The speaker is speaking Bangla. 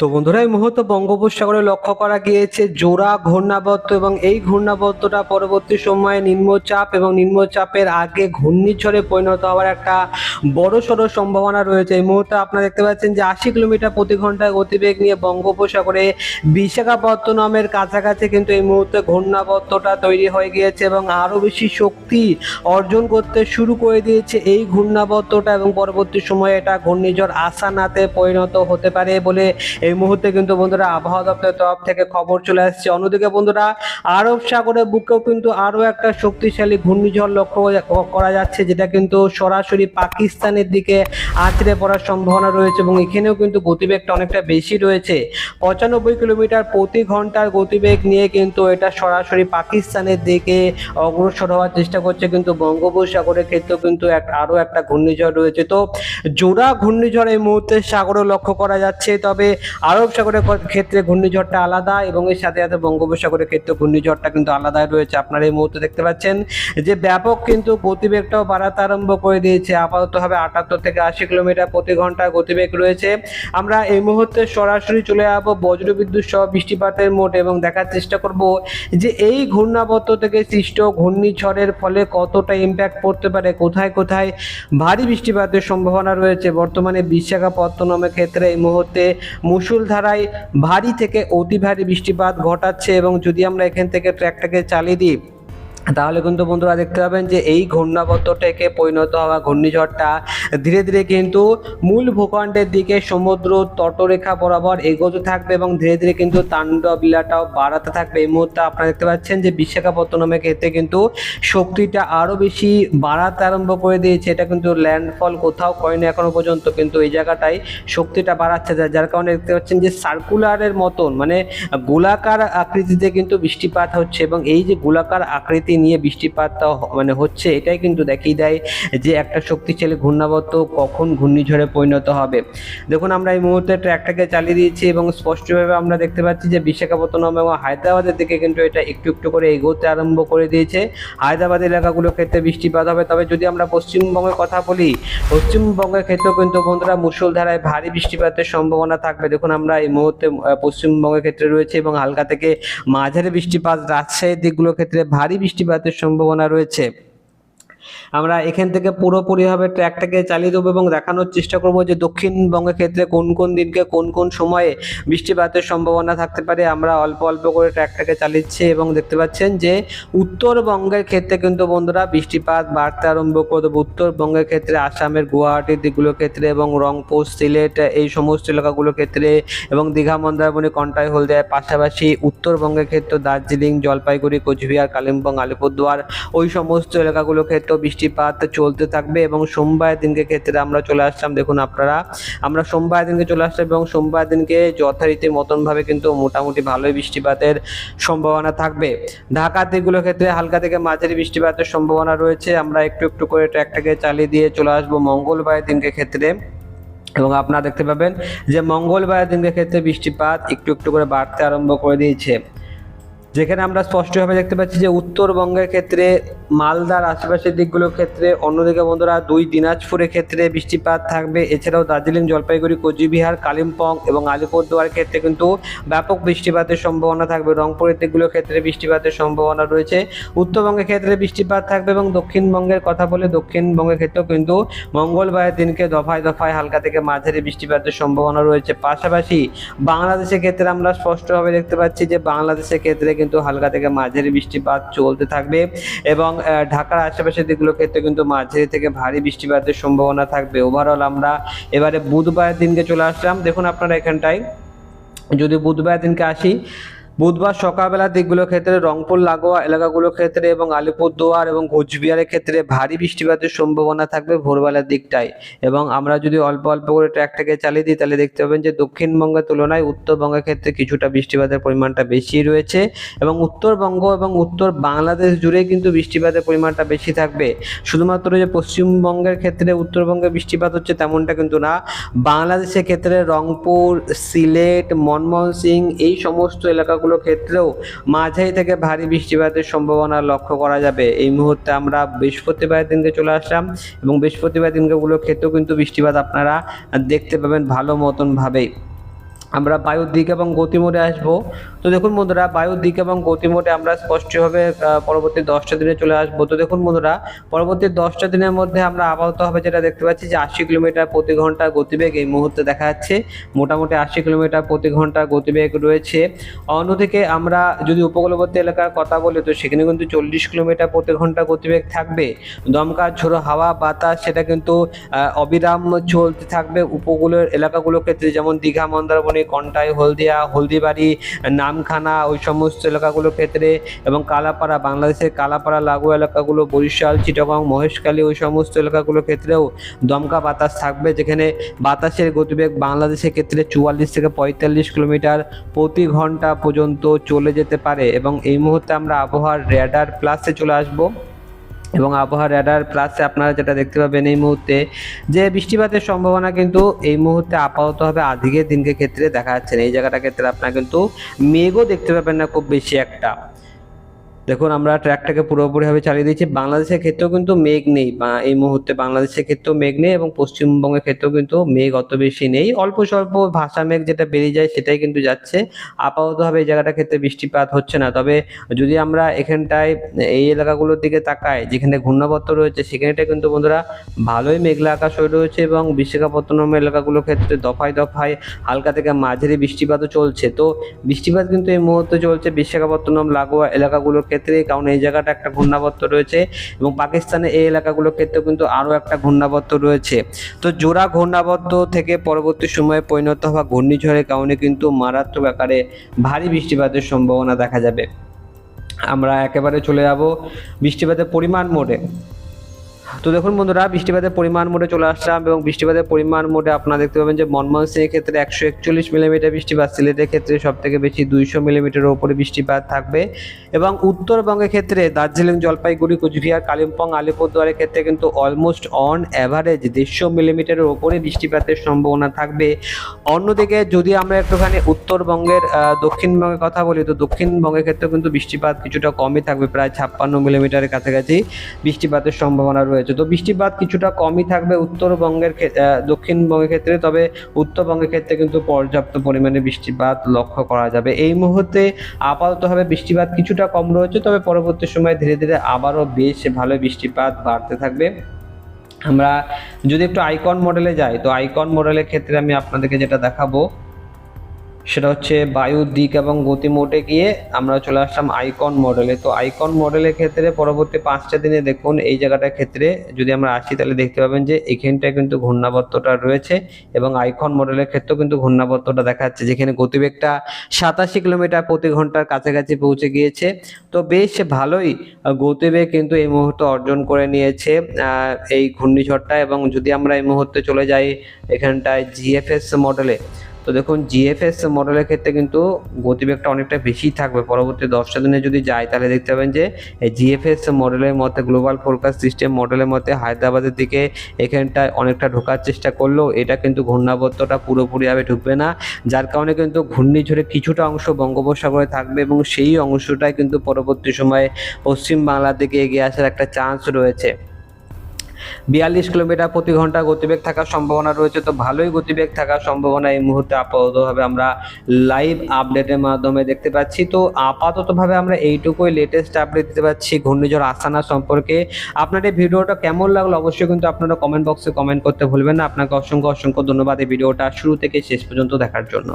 তো বন্ধুরা, এই মুহূর্তে বঙ্গোপসাগরে লক্ষ্য করা গিয়েছে জোড়া ঘূর্ণাবর্ত এবং এই ঘূর্ণাবর্তটা পরবর্তী সময়ে নিম্নচাপ এবং নিম্নচাপের আগে ঘূর্ণিঝড়ে পরিণত হওয়ার একটা বড় সড়ো সম্ভাবনা রয়েছে। এই মুহূর্তে আপনারা দেখতে পাচ্ছেন যে আশি কিলোমিটার প্রতি ঘন্টায় গতিবেগ নিয়ে বঙ্গোপসাগরে বিশাখাপত্তনমের কাছাকাছি কিন্তু এই মুহূর্তে ঘূর্ণাবর্তটা তৈরি হয়ে গিয়েছে এবং আরও বেশি শক্তি অর্জন করতে শুরু করে দিয়েছে এই ঘূর্ণাবর্তটা এবং পরবর্তী সময়ে এটা ঘূর্ণিঝড় আসানাতে পরিণত হতে পারে বলে এই মুহূর্তে কিন্তু বন্ধুরা আবহাওয়া দপ্তরের তরফ থেকে খবর চলে আসছে। অন্যদিকে বন্ধুরা আরব সাগরের বুকেও কিন্তু আরও একটা শক্তিশালী ঘূর্ণিঝড় লক্ষ্য করা- যাচ্ছে, যেটা কিন্তু সরাসরি পাকিস্তানের দিকে আছড়ে পড়ার সম্ভাবনা রয়েছে এবং এখানেও কিন্তু গতিবেগটা অনেকটা বেশি রয়েছে। পঁচানব্বই কিলোমিটার প্রতি ঘণ্টার গতিবেগ নিয়ে কিন্তু এটা সরাসরি পাকিস্তানের দিকে অগ্রসর হওয়ার চেষ্টা করছে, কিন্তু বঙ্গোপসাগরের ক্ষেত্রেও কিন্তু এক, আরও একটা ঘূর্ণিঝড় রয়েছে। তো জোড়া ঘূর্ণিঝড় এই মুহূর্তে সাগরে লক্ষ্য করা যাচ্ছে, তবে আরব সাগরের ক্ষেত্রে ঘূর্ণিঝড়টা আলাদা এবং এর সাথে সাথে বঙ্গোপসাগরের ক্ষেত্রে ঘূর্ণিঝড়টা কিন্তু আলাদাই রয়েছে। আপনারা এই মুহূর্তে দেখতে পাচ্ছেন যে ব্যাপক কিন্তু গতিবেগটাও বাড়াতে আরম্ভ করে দিয়েছে। আপাতত হবে আটাত্তর থেকে আশি কিলোমিটার প্রতি ঘণ্টা গতিবেগ রয়েছে। আমরা এই মুহূর্তে সরাসরি চলে যাব বজ্রবিদ্যুৎ সহ বৃষ্টিপাতের মোট এবং দেখার চেষ্টা করব যে এই ঘূর্ণাবর্ত থেকে সৃষ্ট ঘূর্ণিঝড়ের ফলে কতটা ইম্প্যাক্ট পড়তে পারে, কোথায় কোথায় ভারী বৃষ্টিপাতের সম্ভাবনা রয়েছে। বর্তমানে বিশাখাপত্তনমের ক্ষেত্রে এই মুহূর্তে মুষলধারায় ভারী থেকে অতি ভারী বৃষ্টিপাত ঘটাচ্ছে এবং যদি আমরা এখান থেকে ট্র্যাকটাকে চালিয়ে দিই তাহলে কিন্তু বন্ধুরা দেখতে পাবেন যে এই ঘূর্ণাবর্ত থেকে পরিণত হওয়া ঘূর্ণিঝড়টা ধীরে ধীরে কিন্তু মূল ভূখণ্ডের দিকে সমুদ্র তটরেখা বরাবর এগোতে থাকবে এবং ধীরে ধীরে কিন্তু তাণ্ডব লীলাটাও বাড়াতে থাকবে। এই মুহূর্তে আপনারা দেখতে পাচ্ছেন যে বিশাখাপত্তনমের ক্ষেত্রে কিন্তু শক্তিটা আরও বেশি বাড়াতে আরম্ভ করে দিয়েছে। এটা কিন্তু ল্যান্ডফল কোথাও করেনি এখনও পর্যন্ত, কিন্তু এই জায়গাটায় শক্তিটা বাড়াচ্ছে। যার কারণে দেখতে পাচ্ছেন যে সার্কুলারের মতন মানে গোলাকার আকৃতিতে কিন্তু বৃষ্টিপাত হচ্ছে এবং এই যে গোলাকার আকৃতি নিয়ে বৃষ্টিপাতটা হ- মানে হচ্ছে, এটাই কিন্তু দেখিয়ে দেয় যে একটা শক্তিশালী ঘূর্ণাবর্ত কখন ঘূর্ণিঝড়ে পরিণত হবে। দেখুন, আমরা এই মুহূর্তে ট্র্যাকটাকে চালিয়ে দিয়েছি এবং স্পষ্টভাবে আমরা দেখতে পাচ্ছি যে বিশাখাপত্তনম এবং হায়দ্রাবাদের দিকে কিন্তু এটা একটু একটু করে এগোতে আরম্ভ করে দিয়েছে। হায়দ্রাবাদ এলাকাগুলোর ক্ষেত্রে বৃষ্টিপাত হবে। তবে যদি আমরা পশ্চিমবঙ্গের কথা বলি, পশ্চিমবঙ্গের ক্ষেত্রেও কিন্তু বন্ধুরা মুসলধারায় ভারী বৃষ্টিপাতের সম্ভাবনা থাকবে। দেখুন, আমরা এই মুহূর্তে পশ্চিমবঙ্গের ক্ষেত্রে রয়েছে এবং হালকা থেকে মাঝারি বৃষ্টিপাত, রাজশাহীর দিকগুলোর ক্ষেত্রে ভারী বৃষ্টিপাতের সম্ভাবনা রয়েছে। আমরা এখান থেকে পুরোপুরিভাবে ট্র্যাকটাকে চালিয়ে দেবো এবং দেখানোর চেষ্টা করব যে দক্ষিণবঙ্গের ক্ষেত্রে কোন কোন দিনকে কোন কোন সময়ে বৃষ্টিপাতের সম্ভাবনা থাকতে পারে। আমরা অল্প অল্প করে ট্র্যাকটাকে চালিয়েছি এবং দেখতে পাচ্ছেন যে উত্তরবঙ্গের ক্ষেত্রে কিন্তু বন্ধুরা বৃষ্টিপাত বাড়তে আরম্ভ করে দেবো। উত্তরবঙ্গের ক্ষেত্রে, আসামের গুয়াহাটির দিকগুলোর ক্ষেত্রে এবং রংপুর, সিলেট, এই সমস্ত এলাকাগুলোর ক্ষেত্রে এবং দীঘা, মন্দারমণি, কন্টাই হলদিয়ার পাশাপাশি উত্তরবঙ্গের ক্ষেত্রে দার্জিলিং, জলপাইগুড়ি, কোচবিহার, কালিম্পং, আলিপুরদুয়ার, ওই সমস্ত এলাকাগুলোর ক্ষেত্রেও বৃষ্টিপাত চলতে থাকবে এবং সোমবার দিনকে ক্ষেত্রে আমরা চলে আসলাম। দেখুন আপনারা, আমরা সোমবার দিনকে চলে আসলাম এবং সোমবার দিনকে যথারীতির মতনভাবে কিন্তু মোটামুটি ভালোই বৃষ্টিপাতের সম্ভাবনা থাকবে। ঢাকার দিকগুলোর ক্ষেত্রে হালকা থেকে মাঝারি বৃষ্টিপাতের সম্ভাবনা রয়েছে। আমরা একটু একটু করে ট্র্যাকটাকে চালিয়ে দিয়ে চলে আসব মঙ্গলবার দিনকে ক্ষেত্রে। এবং আপনারা দেখতে পাবেন যে মঙ্গলবার দিনের ক্ষেত্রে বৃষ্টিপাত একটু একটু করে বাড়তে আরম্ভ করে দিয়েছে। যেখানে আমরা স্পষ্টভাবে দেখতে পাচ্ছি যে উত্তরবঙ্গের ক্ষেত্রে, মালদার আশেপাশের দিকগুলোর ক্ষেত্রে, অন্যদিকে বন্ধুরা দুই দিনাজপুরের ক্ষেত্রে বৃষ্টিপাত থাকবে। এছাড়াও দার্জিলিং, জলপাইগুড়ি, কোচবিহার, কালিম্পং এবং আলিপুরদুয়ার ক্ষেত্রে কিন্তু ব্যাপক বৃষ্টিপাতের সম্ভাবনা থাকবে। রংপুরের দিকগুলোর ক্ষেত্রে বৃষ্টিপাতের সম্ভাবনা রয়েছে। উত্তরবঙ্গের ক্ষেত্রে বৃষ্টিপাত থাকবে এবং দক্ষিণবঙ্গের কথা বলে দক্ষিণবঙ্গের ক্ষেত্রেও কিন্তু মঙ্গলবারের দিনকে দফায় দফায় হালকা থেকে মাঝারি বৃষ্টিপাতের সম্ভাবনা রয়েছে। পাশাপাশি বাংলাদেশের ক্ষেত্রে আমরা স্পষ্টভাবে দেখতে পাচ্ছি যে বাংলাদেশের ক্ষেত্রে কিন্তু হালকা থেকে মাঝারি বৃষ্টিপাত চলতে থাকবে এবং ঢাকার আশেপাশের দিকগুলোর ক্ষেত্রে কিন্তু মাঝারি থেকে ভারী বৃষ্টিপাতের সম্ভাবনা থাকবে। ওভারঅল আমরা এবারে বুধবারের দিনকে চলে আসলাম। দেখুন আপনারা এখানটায়, যদি বুধবার দিনকে আসি বুধবার সকালবেলার দিকগুলোর ক্ষেত্রে রংপুর, লাগোয়া এলাকাগুলোর ক্ষেত্রে এবং আলিপুরদুয়ার এবং কোচবিহারের ক্ষেত্রে ভারী বৃষ্টিপাতের সম্ভাবনা থাকবে ভোরবেলার দিকটায়। এবং আমরা যদি অল্প অল্প করে ট্র্যাকটাকে চালিয়ে দিই, তাহলে দেখতে পাবেন যে দক্ষিণবঙ্গের তুলনায় উত্তরবঙ্গের ক্ষেত্রে কিছুটা বৃষ্টিপাতের পরিমাণটা বেশি রয়েছে এবং উত্তরবঙ্গ এবং উত্তর বাংলাদেশ জুড়ে কিন্তু বৃষ্টিপাতের পরিমাণটা বেশি থাকবে। শুধুমাত্র যে পশ্চিমবঙ্গের ক্ষেত্রে উত্তরবঙ্গে বৃষ্টিপাত হচ্ছে তেমনটা কিন্তু না। বাংলাদেশের ক্ষেত্রে রংপুর, সিলেট, মনমোহন সিং এই সমস্ত এলাকাগুলোর ক্ষেত্রেও মাঝারি থেকে ভারী বৃষ্টিপাতের সম্ভাবনা লক্ষ্য করা যাবে। এই মুহূর্তে আমরা বৃহস্পতিবার দিনকে চলে আসলাম এবং বৃহস্পতিবার দিনকেগুলোর ক্ষেত্রেও কিন্তু বৃষ্টিপাত আপনারা দেখতে পাবেন ভালো মতনভাবেই। আমরা বায়ুর দিক এবং গতিমোড়ে আসব। তো দেখুন বন্ধুরা, বায়ুর দিক এবং গতি মোডে আমরা স্পষ্টভাবে পরবর্তী দশটা দিনে চলে আসব। তো দেখুন বন্ধুরা, পরবর্তী দশটা দিনের মধ্যে আমরা আপাততভাবে যেটা দেখতে পাচ্ছি যে আশি কিলোমিটার প্রতি ঘণ্টা গতিবেগ এই মুহূর্তে দেখা যাচ্ছে। মোটামুটি আশি কিলোমিটার প্রতি ঘণ্টা গতিবেগ রয়েছে। অন্যদিকে আমরা যদি উপকূলবর্তী এলাকার কথা বলি, তো সেখানে কিন্তু চল্লিশ কিলোমিটার প্রতি ঘণ্টা গতিবেগ থাকবে। দমকা, ঝোড়ো হাওয়া, বাতাস, সেটা কিন্তু অবিরাম চলতে থাকবে উপকূলের এলাকাগুলোর ক্ষেত্রে। যেমন দীঘা, মন্দারমণি, কন্টাই, হলদিয়া, হলদিবাড়ি নামখানা ওই সমস্ত এলাকাগুলোর ক্ষেত্রে এবং কালাপাড়া, বাংলাদেশের কালাপাড়া লাগু এলাকাগুলো, বরিশাল, চিটাগং, মহেশখালী, ওই সমস্ত এলাকাগুলোর ক্ষেত্রেও দমকা বাতাস থাকবে, যেখানে বাতাসের গতিবেগ বাংলাদেশের ক্ষেত্রে চুয়াল্লিশ থেকে পঁয়তাল্লিশ কিলোমিটার প্রতি ঘণ্টা পর্যন্ত চলে যেতে পারে এবং এই মুহূর্তে আমরা আবহাওয়ার রেডার প্লাসে চলে আসব। এবং আবহাওয়া রেডার প্লাসে আপনারা যেটা দেখতে পাবেন এই মুহূর্তে যে বৃষ্টিপাতের সম্ভাবনা কিন্তু এই মুহূর্তে আপাতত হবে আধিকের দিনকে ক্ষেত্রে দেখা যাচ্ছে না। এই জায়গাটার ক্ষেত্রে আপনারা কিন্তু মেঘও দেখতে পাবেন না খুব বেশি একটা। দেখুন, আমরা ট্র্যাকটাকে পুরোপুরিভাবে চালিয়ে দিয়েছি। বাংলাদেশের ক্ষেত্রেও কিন্তু মেঘ নেই বা এই মুহূর্তে বাংলাদেশের ক্ষেত্রেও মেঘ নেই এবং পশ্চিমবঙ্গের ক্ষেত্রেও কিন্তু মেঘ অত বেশি নেই। অল্প স্বল্প ভাষা মেঘ যেটা বেরিয়ে যায় সেটাই কিন্তু যাচ্ছে। আপাততভাবে এই জায়গাটার ক্ষেত্রে বৃষ্টিপাত হচ্ছে না। তবে যদি আমরা এখানটায় এই এলাকাগুলোর দিকে তাকাই, যেখানে ঘূর্ণাবর্ত রয়েছে, সেখানেটা কিন্তু বন্ধুরা ভালোই মেঘলা আকাশ হয়ে রয়েছে এবং বিশাখাপত্তনম এলাকাগুলোর ক্ষেত্রে দফায় দফায় হালকা থেকে মাঝারি বৃষ্টিপাতও চলছে। তো বৃষ্টিপাত কিন্তু এই মুহূর্তে চলছে বিশাখাপত্তনম, লাগোয়া এলাকাগুলোর ক্ষেত্রে, কারণ এই জায়গাটা একটা ঘূর্ণাবর্ত রয়েছে এবং পাকিস্তানের এই এলাকাগুলোর ক্ষেত্রেও কিন্তু আরও একটা ঘূর্ণাবর্ত রয়েছে। তো জোড়া ঘূর্ণাবর্ত থেকে পরবর্তী সময়ে পরিণত হওয়া ঘূর্ণিঝড়ের কারণে কিন্তু মারাত্মক আকারে ভারী বৃষ্টিপাতের সম্ভাবনা দেখা যাবে। আমরা একেবারে চলে যাব বৃষ্টিপাতের পরিমাণ মোডে। তো দেখুন বন্ধুরা, বৃষ্টিপাতের পরিমাণ মোডে চলে আসলাম এবং বৃষ্টিপাতের পরিমাণ মোডে আপনারা দেখতে পাবেন যে মনমোহন সিংয়ের ক্ষেত্রে একশো একচল্লিশ মিলিমিটার বৃষ্টিপাত, সিলেটের ক্ষেত্রে সব থেকে বেশি দুইশো মিলিমিটারের ওপরে বৃষ্টিপাত থাকবে এবং উত্তরবঙ্গের ক্ষেত্রে দার্জিলিং, জলপাইগুড়ি, কোচবিহার, কালিম্পং, আলিপুরদুয়ারের ক্ষেত্রে কিন্তু অলমোস্ট অন অ্যাভারেজ দেড়শো মিলিমিটারের ওপরে বৃষ্টিপাতের সম্ভাবনা থাকবে। অন্যদিকে যদি আমরা একটুখানি উত্তরবঙ্গের দক্ষিণবঙ্গের কথা বলি, তো দক্ষিণবঙ্গের ক্ষেত্রে কিন্তু বৃষ্টিপাত কিছুটা কমই থাকবে, প্রায় ছাপ্পান্ন মিলিমিটারের কাছাকাছি বৃষ্টিপাতের সম্ভাবনা রয়েছে। তো বৃষ্টিপাত কিছুটা কমই থাকবে উত্তরবঙ্গের ক্ষে- দক্ষিণবঙ্গের ক্ষেত্রে, তবে উত্তরবঙ্গের ক্ষেত্রে কিন্তু পর্যাপ্ত পরিমাণে বৃষ্টিপাত লক্ষ্য করা যাবে। এই মুহূর্তে আপাততভাবে বৃষ্টিপাত কিছুটা কম রয়েছে, তবে পরবর্তী সময়ে ধীরে ধীরে আবারও বেশ ভালো বৃষ্টিপাত বাড়তে থাকবে। আমরা যদি একটু আইকন মডেলে যাই, তো আইকন মডেলের ক্ষেত্রে আমি আপনাদেরকে যেটা দেখাবো সেটা হচ্ছে বায়ুর দিক এবং গতি মোটে গিয়ে আমরা চলে আসলাম আইকন মডেলে তো আইকন মডেলের ক্ষেত্রে পরবর্তী পাঁচটা দিনে দেখুন, এই জায়গাটার ক্ষেত্রে যদি আমরা আসি, তাহলে দেখতে পাবেন যে এখানটায় কিন্তু ঘূর্ণাবর্তটা রয়েছে এবং আইকন মডেলের ক্ষেত্রেও কিন্তু ঘূর্ণাবর্তটা দেখা যাচ্ছে, যেখানে গতিবেগটা সাতাশি কিলোমিটার প্রতি ঘণ্টার কাছাকাছি পৌঁছে গিয়েছে। তো বেশ ভালোই গতিবেগ কিন্তু এই মুহূর্তে অর্জন করে নিয়েছে এই ঘূর্ণিঝড়টা এবং যদি আমরা এই মুহূর্তে চলে যাই এখানটায় জিএফএস মডেলে তো দেখুন জিএফএস মডেলের ক্ষেত্রে কিন্তু গতিবেগটা অনেকটা বেশি থাকবে। পরবর্তী দশটা দিনে যদি যায় তাহলে দেখতে পাবেন যে জিএফএস মডেলের মধ্যে গ্লোবাল ফোরকাস্ট সিস্টেম মডেলের মধ্যে হায়দ্রাবাদের দিকে এখানটায় অনেকটা ঢোকার চেষ্টা করলেও এটা কিন্তু ঘূর্ণাবর্তটা পুরোপুরিভাবে ঢুকবে না। যার কারণে কিন্তু ঘূর্ণিঝড়ে কিছুটা অংশ বঙ্গোপসাগরে থাকবে এবং সেই অংশটাই কিন্তু পরবর্তী সময়ে পশ্চিম বাংলার দিকে এগিয়ে আসার একটা চান্স রয়েছে। বিয়াল্লিশ কিলোমিটার প্রতি ঘণ্টা গতিবেগ থাকার সম্ভাবনা রয়েছে, তো ভালোই গতিবেগ থাকার সম্ভাবনা এই মুহূর্তে আপাততভাবে আমরা লাইভ আপডেটের মাধ্যমে দেখতে পাচ্ছি। তো আপাততভাবে আমরা এইটুকুই লেটেস্ট আপডেট দিতে পাচ্ছি ঘূর্ণিঝড় আসানা সম্পর্কে। আপনার এই ভিডিওটা কেমন লাগল অবশ্যই কিন্তু আপনারা কমেন্ট বক্সে কমেন্ট করতে ভুলবেন না। আপনাকে অসংখ্য অসংখ্য ধন্যবাদ এই ভিডিওটা শুরু থেকে শেষ পর্যন্ত দেখার জন্য।